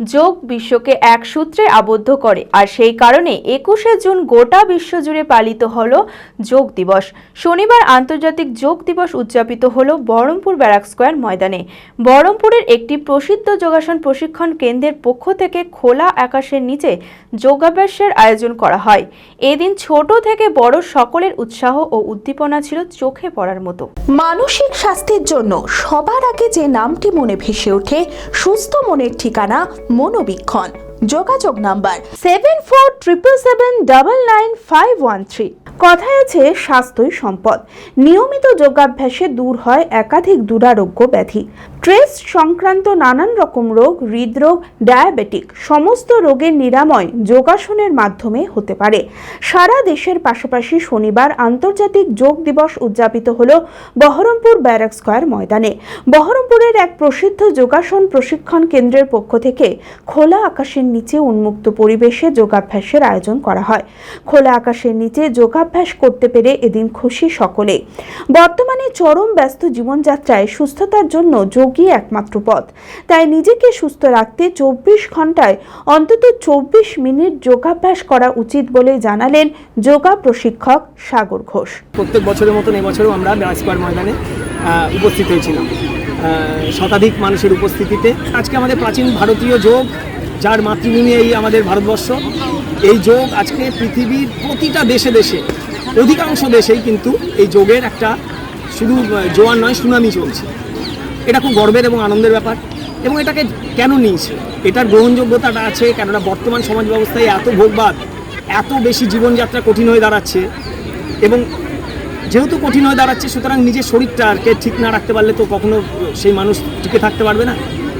যোগ বিশ্বকে এক সূত্রে আবদ্ধ করে, আর সেই কারণে একুশে জুন গোটা বিশ্বজুড়ে পালিত হল যোগ দিবস। শনিবার আন্তর্জাতিক যোগ দিবস উদযাপিত হল বহরমপুর ব্যারাক স্কোয়ার ময়দানে। বহরমপুরের একটি প্রসিদ্ধ যোগাসন প্রশিক্ষণ কেন্দ্রের পক্ষ থেকে খোলা আকাশের নিচে যোগাভ্যাসের আয়োজন করা হয়। এদিন ছোট থেকে বড় সকলের উৎসাহ ও উদ্দীপনা ছিল চোখে পড়ার মতো। মানসিক স্বাস্থ্যের জন্য সবার আগে যে নামটি মনে ভেসে ওঠে, সুস্থ মনের ঠিকানা মনোবীক্ষণ। যোগাযোগ number seven four triple seven double nine five one three কথায় আছে স্বাস্থ্যই সম্পদ। নিয়মিত যোগাভ্যাসে দূর হয় একাধিক দুরারোগ্য ব্যাধি। স্ট্রেস সংক্রান্ত নানান রকম রোগ, হৃদরোগ, ডায়াবেটিক, সমস্ত রোগের নিরাময় যোগাসনের মাধ্যমে হতে পারে। সারা দেশের পাশাপাশি শনিবার আন্তর্জাতিক যোগ দিবস উদযাপিত হল বহরমপুর ব্যারাক স্কোয়ার ময়দানে। বহরমপুরের এক প্রসিদ্ধ যোগাসন প্রশিক্ষণ কেন্দ্রের পক্ষ থেকে খোলা আকাশের নিচে উন্মুক্ত পরিবেশে যোগাভ্যাসের আয়োজন করা হয়। খোলা আকাশের নিচে যোগাভ্যাস করতে পেরে এদিন খুশি সকলে। বর্তমানে চরম ব্যস্ত জীবনযাত্রায় সুস্থতার জন্য যোগই একমাত্র পথ। তাই নিজেকে সুস্থ রাখতে চব্বিশ ঘন্টায় অন্তত চব্বিশ মিনিট যোগাভ্যাস করা উচিত বলে জানালেন যোগা প্রশিক্ষক সাগর ঘোষ। প্রত্যেক বছরের মতন এবছরও আমরা ব্যাসপার ময়দানে উপস্থিত হয়েছিলাম। শতাধিক মানুষের উপস্থিতিতে আজকে আমাদের প্রাচীন ভারতীয় যোগ, যার মাতৃভূমি এই আমাদের ভারতবর্ষ। এই যোগ আজকে পৃথিবীর প্রতিটা দেশে দেশে, অধিকাংশ দেশেই কিন্তু এই যোগের একটা শুধু জোয়ার নয়, সুনামি চলছে। এটা খুব গর্বের এবং আনন্দের ব্যাপার। এবং এটাকে কেন নিয়েছে? এটার গ্রহণযোগ্যতাটা আছে, কেননা বর্তমান সমাজ ব্যবস্থায় এত ভোগবাদ, এত বেশি জীবনযাত্রা কঠিন হয়ে দাঁড়াচ্ছে। এবং যেহেতু কঠিন হয়ে দাঁড়াচ্ছে, সুতরাং নিজের শরীরটাকে ঠিক না রাখতে পারলে তো কখনো সেই মানুষ টিকে থাকতে পারবে না।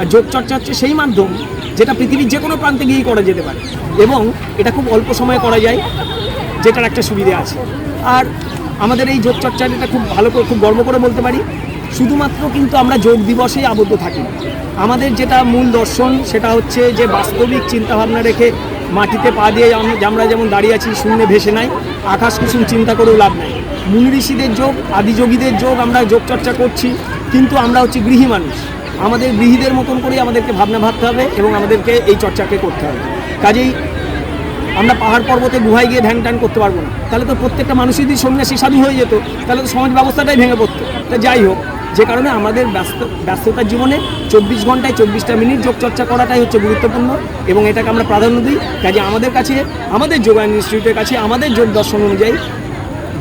আর যোগ চর্চা হচ্ছে সেই মাধ্যম যেটা পৃথিবীর যে কোনো প্রান্তে গিয়েই করা যেতে পারে। এবং এটা খুব অল্প সময়ে করা যায়, যেটার একটা সুবিধা আছে। আর আমাদের এই যোগচর্চার এটা খুব ভালো করে, খুব গর্ব করে বলতে পারি শুধুমাত্র কিন্তু আমরা যোগ দিবসেই আবদ্ধ থাকি। আমাদের যেটা মূল দর্শন সেটা হচ্ছে যে বাস্তবিক চিন্তাভাবনা রেখে মাটিতে পা দিয়ে আমরা যেমন দাঁড়িয়ে আছি, শূন্যে ভেসে নাই, আকাশ কুসুম চিন্তা করেও লাভ নাই। মুনি ঋষিদের যোগ, আদিযোগীদের যোগ আমরা যোগ চর্চা করছি, কিন্তু আমরা হচ্ছে গৃহী মানুষ। আমাদের গৃহীদের মতন করেই আমাদেরকে ভাবনা ভাবতে হবে এবং আমাদেরকে এই চর্চাকে করতে হবে। কাজেই আমরা পাহাড় পর্বতে গুহায় গিয়ে ধ্যান ট্যান করতে পারব না। তাহলে তো প্রত্যেকটা মানুষই যদি সন্ন্যাসী সাধু হয়ে যেত, তাহলে তো সমাজ ব্যবস্থাটাই ভেঙে পড়তো। তা যাই হোক যে কারণে আমাদের ব্যস্ত ব্যস্ততার জীবনে চব্বিশ ঘন্টায় চব্বিশটা মিনিট যোগচর্চা করাটাই হচ্ছে গুরুত্বপূর্ণ এবং এটাকে আমরা প্রাধান্য দিই। কাজে আমাদের কাছে, আমাদের যোগায়ন ইনস্টিটিউটের কাছে, আমাদের যোগ দর্শন অনুযায়ী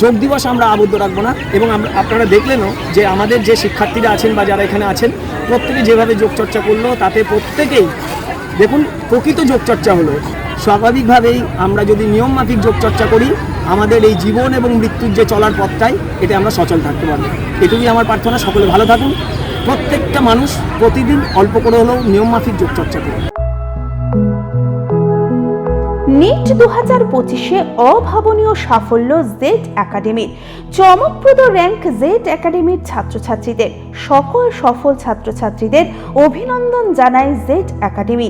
যোগ দিবস আমরা আবদ্ধ রাখব না এবং আমরা আপনারা দেখলেনও যে আমাদের যে শিক্ষার্থীরা আছেন বা যারা এখানে আছেন, প্রত্যেকে যেভাবে যোগচর্চা করল, তাতে প্রত্যেকেই দেখুন, প্রকৃত যোগচর্চা হলো। স্বাভাবিকভাবেই আমরা যদি নিয়ম মাফিক যোগচর্চা করি, আমাদের এই জীবন এবং মৃত্যুর যে চলার পথটাই এটা আমরা সচল থাকতে পারব। এটুকুই আমার প্রার্থনা, সকলে ভালো থাকুন। প্রত্যেকটা মানুষ প্রতিদিন অল্প করে হলেও নিয়ম মাফিক যোগচর্চা করুন। নিট দু হাজার পঁচিশে অভাবনীয় সাফল্য জেড একাডেমির চমকপ্রদ র্যাঙ্ক জেড একাডেমির ছাত্রছাত্রীদের, সকল সফল ছাত্রছাত্রীদের অভিনন্দন জানায় জেড একাডেমি